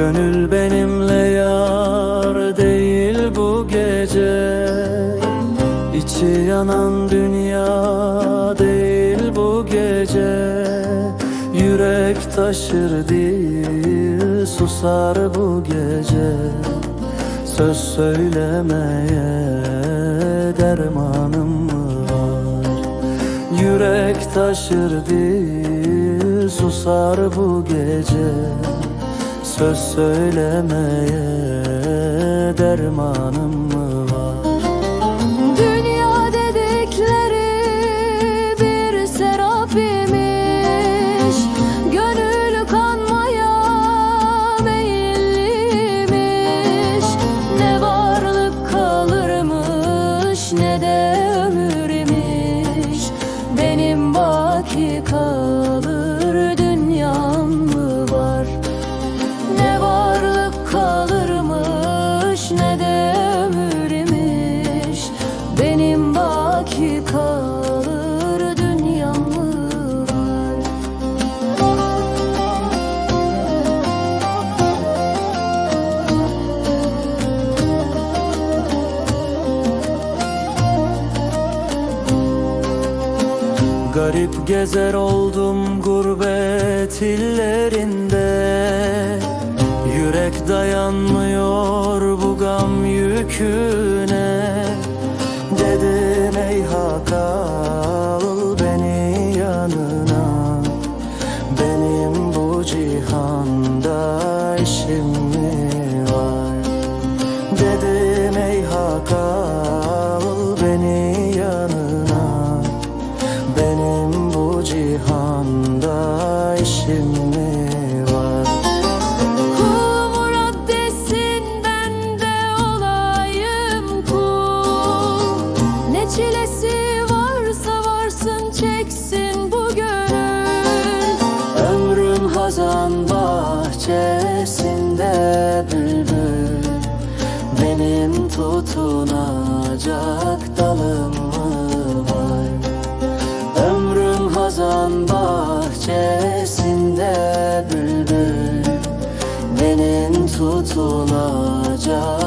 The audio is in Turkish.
Gönül benimle yar değil bu gece. İçi yanan dünya değil bu gece. Yürek taşır değil susar bu gece. Söz söylemeye dermanım var. Yürek taşır değil susar bu gece Söz söylemeye dermanım Garip gezer oldum gurbet illerinde. Yürek dayanmıyor bu gam yüküne. Dedim ey Hakal beni yanına. Benim bu cihanda işim mi var? Dedim bahçesinde bülbül Benim tutunacak dalım mı var? Ömrüm hazan bahçesinde bülbül Benim tutunacak